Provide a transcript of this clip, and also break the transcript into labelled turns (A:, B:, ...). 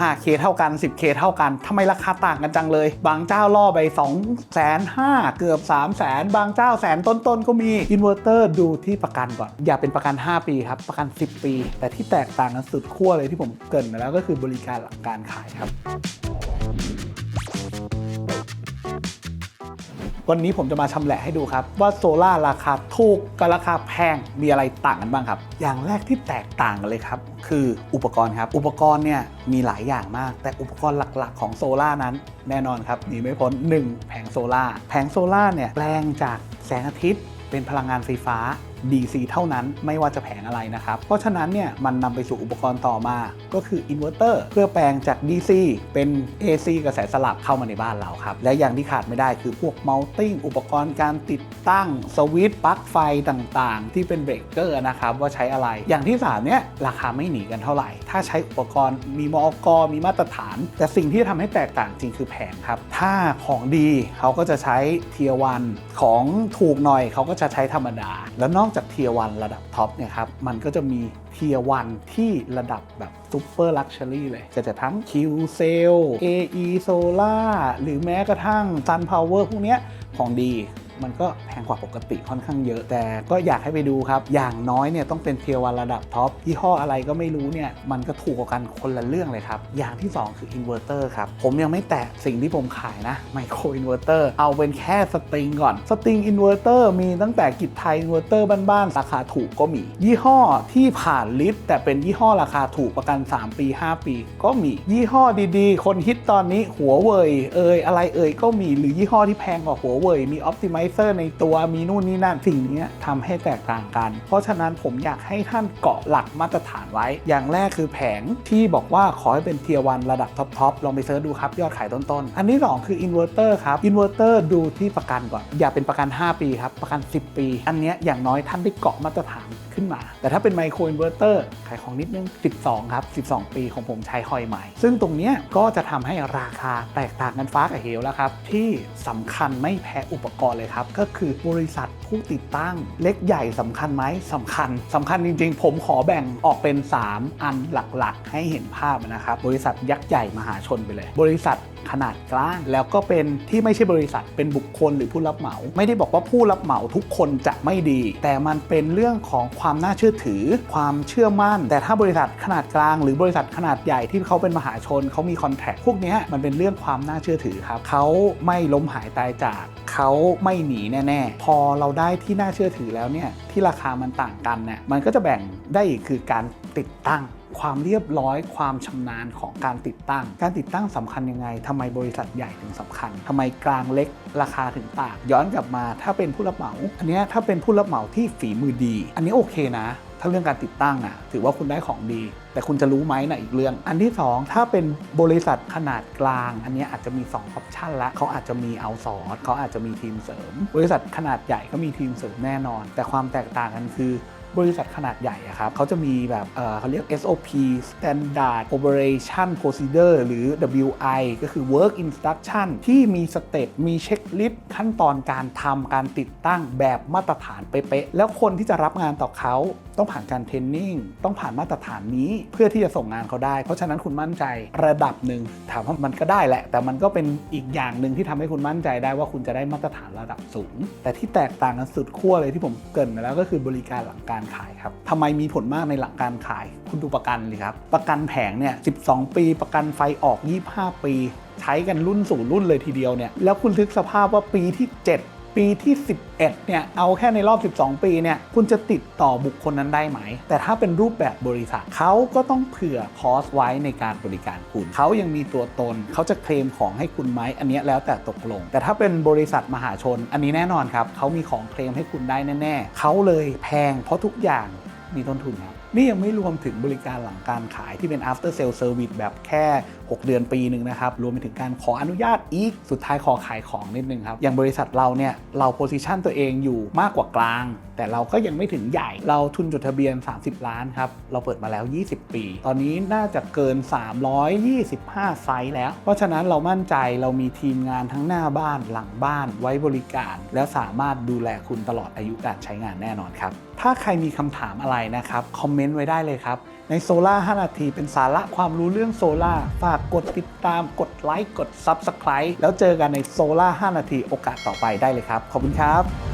A: 5K เท่ากัน 10K เท่ากันทำไมราคาต่างกันจังเลย บางเจ้าล่อไป2แสน5เกือบ 3 0 0แสนบางเจ้าแสนต้นๆ ก็มีอินเวอร์เตอร์ดูที่ประกันก่อน อย่าเป็นประกัน 5 ปีครับ ประกัน 10 ปี แต่ที่แตกต่างกันสุดขั้วเลยที่ผมเกินมาแล้วก็คือบริการหลังการขายครับ วันนี้ผมจะมาชำแหละให้ดูครับ ว่าโซล่าราคาถูกกับราคาแพงมีอะไรต่างกันบ้างครับ อย่างแรกที่แตกต่างกันเลยครับ คืออุปกรณ์ครับ อุปกรณ์เนี่ยมีหลายอย่างมาก แต่อุปกรณ์หลักๆ ของโซล่านั้น แน่นอนครับหนีไม่พ้น1แผงโซล่าแผงโซล่าเนี่ยแปลงจากแสงอาทิตย์เป็นพลังงานไฟฟ้า DC เท่านั้นไม่ว่าจะแผงอะไรนะครับ เพราะฉะนั้นเนี่ยมันนำไปสู่อุปกรณ์ต่อมาก็คืออินเวอร์เตอร์เพื่อแปลงจาก DC เป็น AC กระแสสลับเข้ามาในบ้านเราครับ และอย่างที่ขาดไม่ได้คือพวกมัลติ้งอุปกรณ์การติดตั้งสวิตช์ปลั๊กไฟต่างๆ ที่เป็นเบรกเกอร์นะครับว่าใช้อะไร อย่างที่ 3 เนี่ยราคาไม่หนีกันเท่าไหร่ ถ้าใช้อุปกรณ์มีมอกมีมาตรฐาน แต่สิ่งที่ทำให้แตกต่างจริงคือแผงครับ ถ้าของดีเขาก็จะใช้เทียวันของถูกหน่อยเขาก็จะใช้ธรรมดา แล้วนอกจากเทียวันระดับท็อปเนี่ยครับ มันก็จะมีเทียวันที่ระดับแบบซูเปอร์ลักชัวรี่เลยก็จะทั้ง Q c e l l AE Solar หรือแม้กระทั่ง Sun Power พวกเนี้ยของดี มันก็แพงกว่าปกติค่อนข้างเยอะ แต่ก็อยากให้ไปดูครับ อย่างน้อยเนี่ยต้องเป็นเทียวันระดับท็อปยี่ห้ออะไรก็ไม่รู้เนี่ยมันก็ถูกกว่ากันคนละเรื่องเลยครับ อย่างที่ 2 คืออินเวอร์เตอร์ครับผมยังไม่แตะสิ่งที่ผมขายนะไมโครอินเวอร์เตอร์เอาเป็นแค่สตริงก่อนสตริงอินเวอร์เตอร์มีตั้งแต่กิจไทยอินเวอร์เตอร์บ้านๆราคาถูกก็มี ยี่ห้อที่ผ่านลิสต์แต่เป็นยี่ห้อราคาถูกประกัน 3 ปี 5 ปี ก็มียี่ห้อดีๆ คนฮิตตอนนี้หัวเว่ยเอ่ยอะไรเอ่ยก็มีหรือยี่ห้อที่แพงกว่าหัวเว่ยมีออ t ติ i z เซอร์ในตัวมีนู่นนี่นั่นสิ่งนี้ทำให้แตกต่างกัน เพราะฉะนั้นผมอยากให้ท่านเกาะหลักมาตรฐานไว้ อย่างแรกคือแผงที่บอกว่าขอให้เป็นเทียวันระดับท็อปๆลองไปเซิร์ชดูครับ ยอดขายต้นๆ อันที่2คืออินเวอร์เตอร์ครับอินเวอร์เตอร์ดูที่ประกันก่อน อย่าเป็นประกัน 5 ปีครับ ประกัน 10 ปี อันนี้อย่างน้อยท่านได้เกาะมาตรฐาน ขึ้นมา แต่ถ้าเป็นไมโครอินเวอร์เตอร์ขายของนิดนึง 12 ครับ 12 ปีของผมใช้หอยใหม่ ซึ่งตรงนี้ก็จะทำให้ราคาแตกต่างกันฟ้ากับเหวแล้วครับ ที่สำคัญไม่แพ้อุปกรณ์เลยครับ ก็คือบริษัทผู้ติดตั้งเล็กใหญ่สำคัญไหมสำคัญสำคัญจริง ๆ ผมขอแบ่งออกเป็น 3 อันหลักๆ ให้เห็นภาพนะครับบริษัทยักษ์ใหญ่มหาชนไปเลย บริษัทขนาดกลาง แล้วก็เป็นที่ไม่ใช่บริษัทเป็นบุคคลหรือผู้รับเหมา ไม่ได้บอกว่าผู้รับเหมาทุกคนจะไม่ดี แต่มันเป็นเรื่องของความน่าเชื่อถือ ความเชื่อมั่น แต่ถ้าบริษัทขนาดกลาง หรือบริษัทขนาดใหญ่ที่เขาเป็นมหาชนเขามีคอนแทคพวกนี้มันเป็นเรื่องความน่าเชื่อถือครับเขาไม่ล้มหายตายจากเขาไม่หนีแน่ๆ พอเราได้ที่น่าเชื่อถือแล้วเนี่ยที่ราคามันต่างกันเนี่ยมันก็จะแบ่งได้อีกคือการติดตั้ง ความเรียบร้อยความชำนาญของการติดตั้ง การติดตั้งสำคัญยังไงทำไมบริษัทใหญ่ถึงสำคัญทำไมกลางเล็กราคาถึงต่างย้อนกลับมาถ้าเป็นผู้รับเหมา อันนี้ถ้าเป็นผู้รับเหมาที่ฝีมือดี อันนี้โอเคนะ ถ้าเรื่องการติดตั้งอะถือว่าคุณได้ของดี แต่คุณจะรู้ไหมนะอีกเรื่อง อันที่ 2 ถ้าเป็นบริษัทขนาดกลาง อันนี้อาจจะมี2ออปชันละเขาอาจจะมีเอาซอร์เขาอาจจะมีทีมเสริม บริษัทขนาดใหญ่ก็มีทีมเสริมแน่นอน แต่ความแตกต่างกันคือ บริษัทขนาดใหญ่อะครับเขาจะมีแบบเเขาเรียก SOP Standard Operation Procedure หรือ WI ก็คือ Work Instruction ที่มีสเต็ปมีเช็คลิสต์ขั้นตอนการทำการติดตั้งแบบมาตรฐานเป๊ะๆแล้วคนที่จะรับงานต่อเขาต้องผ่านการเทรนนิ่งต้องผ่านมาตรฐานนี้เพื่อที่จะส่งงานเขาได้ เพราะฉะนั้นคุณมั่นใจระดับหนึ่งถามว่ามันก็ได้แหละ แต่มันก็เป็นอีกอย่างหนึ่งที่ทำให้คุณมั่นใจได้ว่าคุณจะได้มาตรฐานระดับสูง แต่ที่แตกต่างกันสุดขั้วเลยที่ผมเกินมาแล้วก็คือบริการหลังการขายครับทำไมมีผลมากในหลักการขาย คุณดูประกันเลยครับ ประกันแผงเนี่ย 12 ปี ประกันไฟออก 25 ปี ใช้กันรุ่นสู่รุ่นเลยทีเดียวเนี่ย แล้วคุณทึกสภาพว่าปีที่ 7 ปีที่ 11 เนี่ย เอาแค่ในรอบ 12 ปีเนี่ย คุณจะติดต่อบุคคลนั้นได้ไหม แต่ถ้าเป็นรูปแบบบริษัทเขาก็ต้องเผื่อคอสไว้ในการบริการคุณ เขายังมีตัวตน เขาจะเคลมของให้คุณไหม อันนี้แล้วแต่ตกลง แต่ถ้าเป็นบริษัทมหาชน อันนี้แน่นอนครับ เขามีของเคลมให้คุณได้แน่ ๆ เขาเลยแพง เพราะทุกอย่างมีต้นทุนครับนี่ยังไม่รวมถึงบริการหลังการขายที่เป็น after sale service แบบแค่ 6 เดือนปีหนึ่งนะครับ รวมไปถึงการขออนุญาตอีก สุดท้ายขอขายของนิดนึงครับ อย่างบริษัทเราเนี่ย เราโพสิชันตัวเองอยู่มากกว่ากลาง แต่เราก็ยังไม่ถึงใหญ่ เราทุนจดทะเบียน 30 ล้านครับ เราเปิดมาแล้ว 20 ปี ตอนนี้น่าจะเกิน 325 ไซส์แล้ว เพราะฉะนั้นเรามั่นใจเรามีทีมงานทั้งหน้าบ้านหลังบ้านไว้บริการ และสามารถดูแลคุณตลอดอายุการใช้งานแน่นอนครับ ถ้าใครมีคำถามอะไรนะครับคอมเมนต์ไว้ได้เลยครับ ในโซล่า5นาทีเป็นสาระความรู้เรื่องโซล่าฝากกดติดตามกดไลค์กด Subscribe แล้วเจอกันในโซล่า5นาทีโอกาสต่อไปได้เลยครับ ขอบคุณครับ